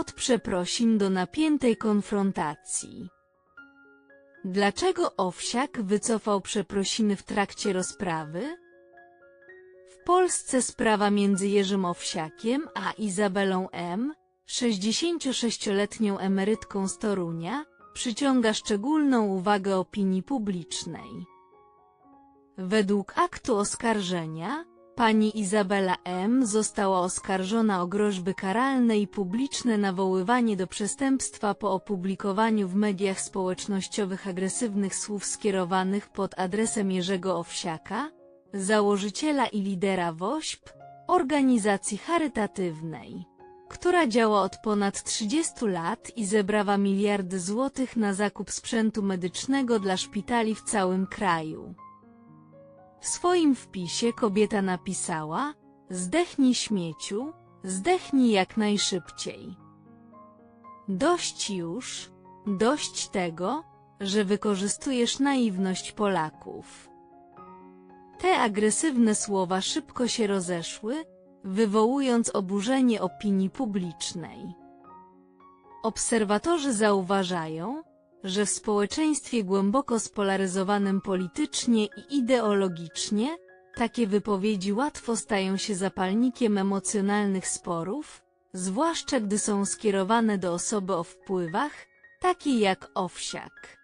Od przeprosin do napiętej konfrontacji. Dlaczego Owsiak wycofał przeprosiny w trakcie rozprawy? W Polsce sprawa między Jerzym Owsiakiem a Izabelą M., 66-letnią emerytką z Torunia, przyciąga szczególną uwagę opinii publicznej. Według aktu oskarżenia, pani Izabela M. została oskarżona o groźby karalne i publiczne nawoływanie do przestępstwa po opublikowaniu w mediach społecznościowych agresywnych słów skierowanych pod adresem Jerzego Owsiaka, założyciela i lidera WOŚP, organizacji charytatywnej, która działa od ponad 30 lat i zebrała miliardy złotych na zakup sprzętu medycznego dla szpitali w całym kraju. W swoim wpisie kobieta napisała Zdechnij śmieciu, zdechnij jak najszybciej. Dość już, dość tego, że wykorzystujesz naiwność Polaków. Te agresywne słowa szybko się rozeszły, wywołując oburzenie opinii publicznej. Obserwatorzy zauważają, że w społeczeństwie głęboko spolaryzowanym politycznie i ideologicznie, takie wypowiedzi łatwo stają się zapalnikiem emocjonalnych sporów, zwłaszcza gdy są skierowane do osoby o wpływach, takiej jak Owsiak.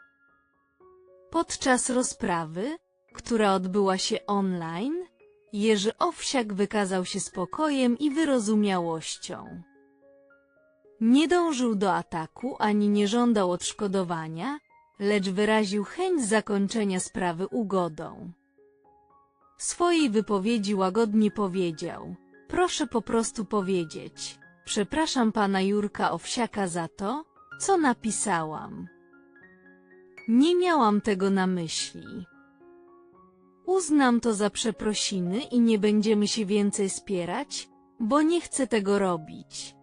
Podczas rozprawy, która odbyła się online, Jerzy Owsiak wykazał się spokojem i wyrozumiałością. Nie dążył do ataku ani nie żądał odszkodowania, lecz wyraził chęć zakończenia sprawy ugodą. W swojej wypowiedzi łagodnie powiedział, proszę po prostu powiedzieć, przepraszam pana Jurka Owsiaka za to, co napisałam. Nie miałam tego na myśli. Uznam to za przeprosiny i nie będziemy się więcej spierać, bo nie chcę tego robić.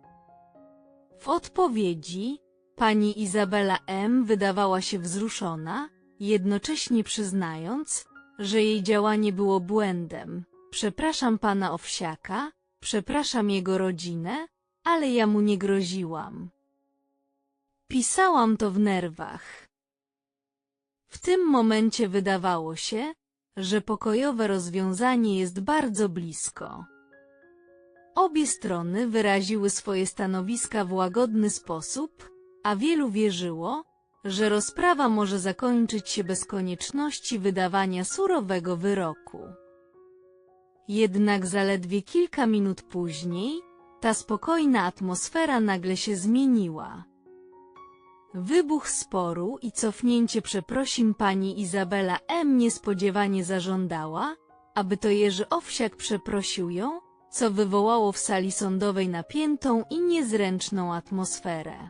W odpowiedzi, pani Izabela M. wydawała się wzruszona, jednocześnie przyznając, że jej działanie było błędem. Przepraszam pana Owsiaka, przepraszam jego rodzinę, ale ja mu nie groziłam. Pisałam to w nerwach. W tym momencie wydawało się, że pokojowe rozwiązanie jest bardzo blisko. Obie strony wyraziły swoje stanowiska w łagodny sposób, a wielu wierzyło, że rozprawa może zakończyć się bez konieczności wydawania surowego wyroku. Jednak zaledwie kilka minut później, ta spokojna atmosfera nagle się zmieniła. Wybuch sporu i cofnięcie przeprosin pani Izabela M. niespodziewanie zażądała, aby to Jerzy Owsiak przeprosił ją, co wywołało w sali sądowej napiętą i niezręczną atmosferę.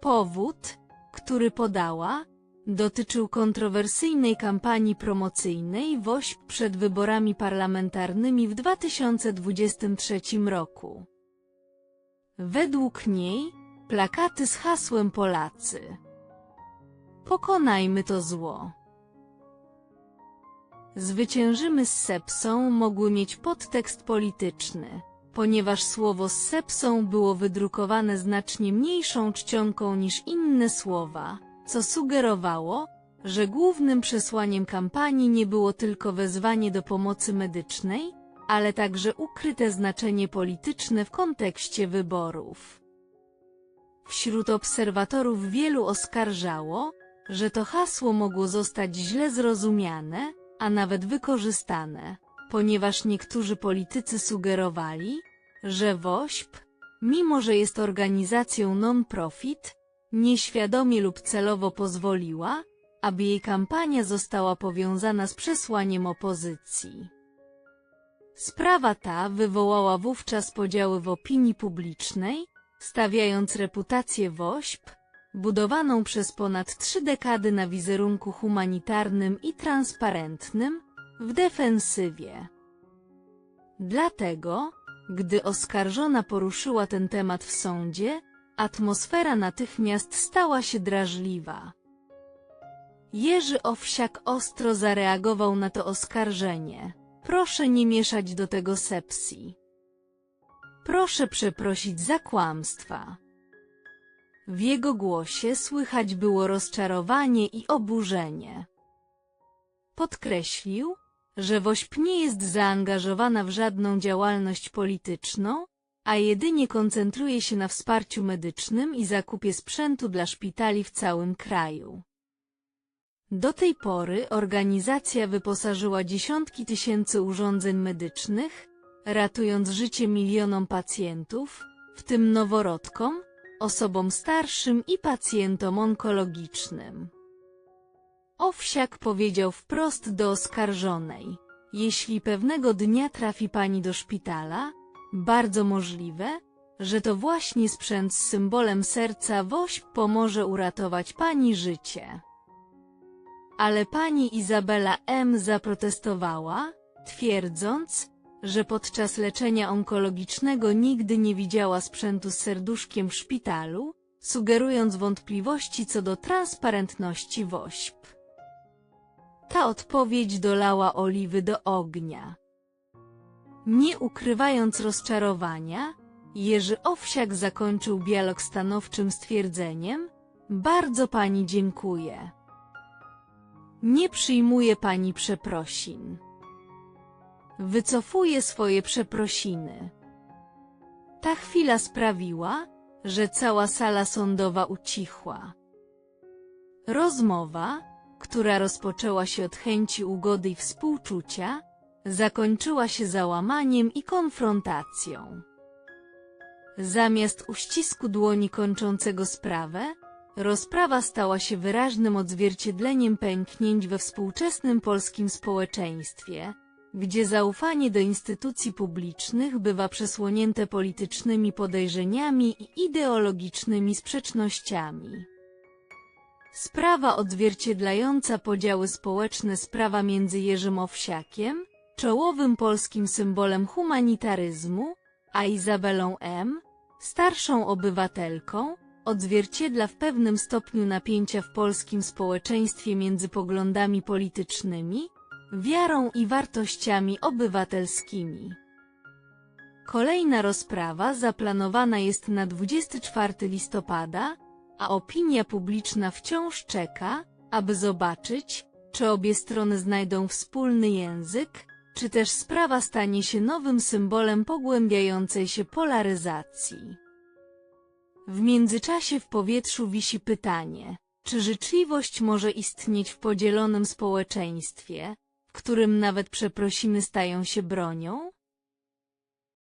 Powód, który podała, dotyczył kontrowersyjnej kampanii promocyjnej WOŚP przed wyborami parlamentarnymi w 2023 roku. Według niej, plakaty z hasłem Polacy. Pokonajmy to zło. Zwyciężymy z sepsą mogły mieć podtekst polityczny, ponieważ słowo z sepsą było wydrukowane znacznie mniejszą czcionką niż inne słowa, co sugerowało, że głównym przesłaniem kampanii nie było tylko wezwanie do pomocy medycznej, ale także ukryte znaczenie polityczne w kontekście wyborów. Wśród obserwatorów wielu oskarżało, że to hasło mogło zostać źle zrozumiane, a nawet wykorzystane, ponieważ niektórzy politycy sugerowali, że WOŚP, mimo że jest organizacją non-profit, nieświadomie lub celowo pozwoliła, aby jej kampania została powiązana z przesłaniem opozycji. Sprawa ta wywołała wówczas podziały w opinii publicznej, stawiając reputację WOŚP, budowaną przez ponad trzy dekady na wizerunku humanitarnym i transparentnym, w defensywie. Dlatego, gdy oskarżona poruszyła ten temat w sądzie, atmosfera natychmiast stała się drażliwa. Jerzy Owsiak ostro zareagował na to oskarżenie. Proszę nie mieszać do tego sepsji. Proszę przeprosić za kłamstwa. W jego głosie słychać było rozczarowanie i oburzenie. Podkreślił, że Wośp nie jest zaangażowana w żadną działalność polityczną, a jedynie koncentruje się na wsparciu medycznym i zakupie sprzętu dla szpitali w całym kraju. Do tej pory organizacja wyposażyła dziesiątki tysięcy urządzeń medycznych, ratując życie milionom pacjentów, w tym noworodkom, osobom starszym i pacjentom onkologicznym. Owsiak powiedział wprost do oskarżonej, jeśli pewnego dnia trafi pani do szpitala, bardzo możliwe, że to właśnie sprzęt z symbolem serca WOŚP pomoże uratować pani życie. Ale pani Izabela M. zaprotestowała, twierdząc, że podczas leczenia onkologicznego nigdy nie widziała sprzętu z serduszkiem w szpitalu, sugerując wątpliwości co do transparentności WOŚP. Ta odpowiedź dolała oliwy do ognia. Nie ukrywając rozczarowania, Jerzy Owsiak zakończył dialog stanowczym stwierdzeniem Bardzo pani dziękuję. Nie przyjmuje pani przeprosin. Wycofuje swoje przeprosiny. Ta chwila sprawiła, że cała sala sądowa ucichła. Rozmowa, która rozpoczęła się od chęci ugody i współczucia, zakończyła się załamaniem i konfrontacją. Zamiast uścisku dłoni kończącego sprawę, rozprawa stała się wyraźnym odzwierciedleniem pęknięć we współczesnym polskim społeczeństwie, gdzie zaufanie do instytucji publicznych bywa przesłonięte politycznymi podejrzeniami i ideologicznymi sprzecznościami. Sprawa odzwierciedlająca podziały społeczne sprawa między Jerzym Owsiakiem, czołowym polskim symbolem humanitaryzmu, a Izabelą M., starszą obywatelką, odzwierciedla w pewnym stopniu napięcia w polskim społeczeństwie między poglądami politycznymi, wiarą i wartościami obywatelskimi. Kolejna rozprawa zaplanowana jest na 24 listopada, a opinia publiczna wciąż czeka, aby zobaczyć, czy obie strony znajdą wspólny język, czy też sprawa stanie się nowym symbolem pogłębiającej się polaryzacji. W międzyczasie w powietrzu wisi pytanie, czy życzliwość może istnieć w podzielonym społeczeństwie, którym nawet przeprosiny stają się bronią?